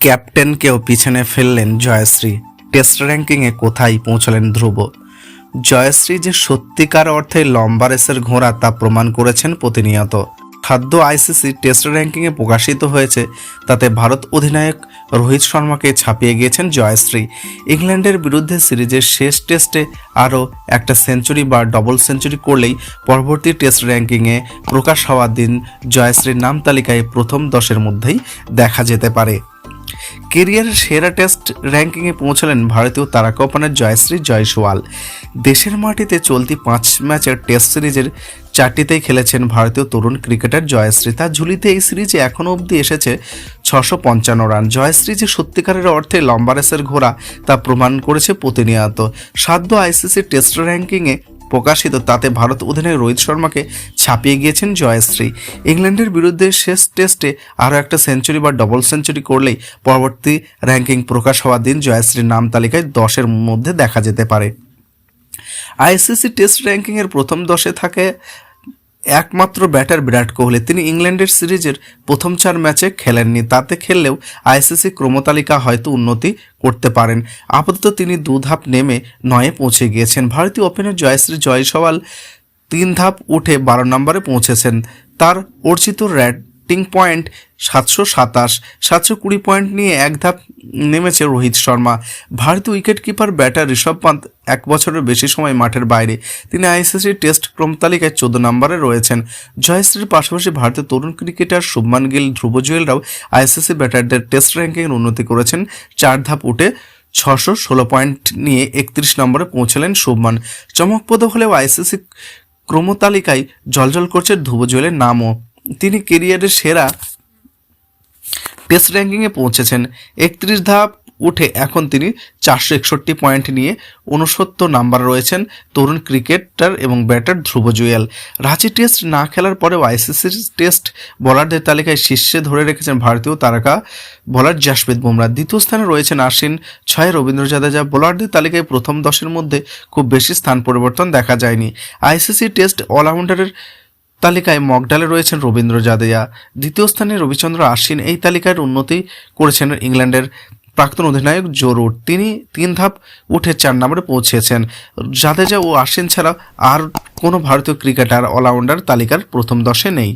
ক্যাপ্টেনকেও পিছনে ফেললেন জয়শ্রী। টেস্ট র্যাঙ্কিংয়ে কোথায় পৌঁছলেন ধ্রুব? জয়শ্রী যে সত্যিকার অর্থে লম্বা রেসের ঘোড়া তা প্রমাণ করেছেন প্রতিনিয়ত। খাদ্য আইসিসি টেস্ট র্যাঙ্কিংয়ে প্রকাশিত হয়েছে, তাতে ভারত অধিনায়ক রোহিত শর্মাকে ছাপিয়ে গিয়েছেন জয়শ্রী। ইংল্যান্ডের বিরুদ্ধে সিরিজের শেষ টেস্টে আরও একটা সেঞ্চুরি বা ডবল সেঞ্চুরি করলেই পরবর্তী টেস্ট র্যাঙ্কিংয়ে প্রকাশ হওয়ার দিন জয়শ্রীর নাম তালিকায় প্রথম দশের মধ্যেই দেখা যেতে পারে। কেরিয়ারের সেরা টেস্ট র্যাঙ্কিংয়ে পৌঁছলেন ভারতীয় তারকা ওপেনার জয়শ্রী জয়সওয়াল। দেশের মাটিতে চলতি পাঁচ ম্যাচের টেস্ট সিরিজের চারটিতেই খেলেছেন ভারতীয় তরুণ ক্রিকেটার জয়শ্রী। তার ঝুলিতে এই সিরিজে এখনও অবধি এসেছে ছশো পঞ্চান্ন রান। জয়শ্রী যে সত্যিকারের অর্থে লম্বা রেসের ঘোড়া তা প্রমাণ করেছে প্রতিনিয়ত। সাধ্য আইসিসি টেস্ট র্যাঙ্কিংয়ে প্রকাশিত, তাতে ভারত অধিনায়ক রোহিত শর্মাকে ছাপিয়ে গিয়েছেন জয়শ্রী। ইংল্যান্ডের বিরুদ্ধে শেষ টেস্টে আরও একটা সেঞ্চুরি বা ডবল সেঞ্চুরি করলেই পরবর্তী র্যাঙ্কিং প্রকাশ হওয়ার দিন জয়শ্রীর নাম তালিকায় দশের মধ্যে দেখা যেতে পারে। আইসিসি টেস্ট র্যাঙ্কিংয়ের প্রথম দশে থাকে একমাত্র ব্যাটার বিরাট কোহলি। তিনি ইংল্যান্ডের সিরিজের প্রথম চার ম্যাচে খেলেননি। তাতে খেললেও আইসিসি ক্রমতালিকা হয়তো উন্নতি করতে পারেন। আপাতত তিনি দু ধাপ নেমে নয়ে পৌঁছে গিয়েছেন। ভারতীয় ওপেনার জয়শ্রী জয়সওয়াল তিন ধাপ উঠে বারো নম্বরে পৌঁছেছেন। তার অর্জিত র্যাটিং পয়েন্ট সাতশো সাতাশ, সাতশো কুড়ি পয়েন্ট নিয়ে এক ধাপ নেমেছে রোহিত শর্মা। ভারতীয় wicket keeper batter Rishabh Pant এক বছরের বেশি সময় মাঠের বাইরে। তিনি আইসিসি টেস্ট ক্রম তালিকায় চোদ্দ নম্বরে রয়েছেন। জয়শ্রীর পাশাপাশি ভারতের তরুণ ক্রিকেটার শুভমান গিল, ধ্রুব জুয়েলরাও আইসিসি ব্যাটারদের টেস্ট র্যাঙ্কিংয়ের উন্নতি করেছেন। চার ধাপ উঠে ছশো ষোলো পয়েন্ট নিয়ে একত্রিশ নম্বরে পৌঁছলেন শুভমান। চমকপ্রদ হলেও আইসিসি ক্রমতালিকায় জলজল করছে ধ্রুব জুয়েলের নামও। তিনি কেরিয়ারের সেরা টেস্ট র্যাঙ্কিংয়ে পৌঁছেছেন। একত্রিশ ধাপ উঠে এখন তিনি চারশো একষট্টি পয়েন্ট নিয়ে উনসত্তর নাম্বার রয়েছেন তরুণ ক্রিকেটার এবং ব্যাটার ধ্রুব জুয়েল। রাঁচি টেস্ট না খেলার পরেও আইসিসির টেস্ট বোলারদের তালিকায় শীর্ষে ধরে রেখেছেন ভারতীয় তারকা বলার জাসপ্রীত বুমরা। দ্বিতীয় স্থানে রয়েছেন আশ্বিন ছয়, রবীন্দ্র জাদেজা। বোলারদের তালিকায় প্রথম দশের মধ্যে খুব বেশি স্থান পরিবর্তন দেখা যায়নি। আইসিসি টেস্ট অলরাউন্ডারের তালিকায় মগডালে রয়েছেন রবীন্দ্র জাদেজা। দ্বিতীয় স্থানে রবিচন্দ্র আশ্বিন এই তালিকার উন্নতি করেছেন ইংল্যান্ডের প্রাক্তন অধিনায়ক জোরুট তিনি তিন ধাপ উঠে চার নম্বরে পৌঁছেছেন। জাদেজা ও আশ্বিন ছাড়া আর কোনো ভারতীয় ক্রিকেটার, অলরাউন্ডার তালিকার প্রথম দশে নেই।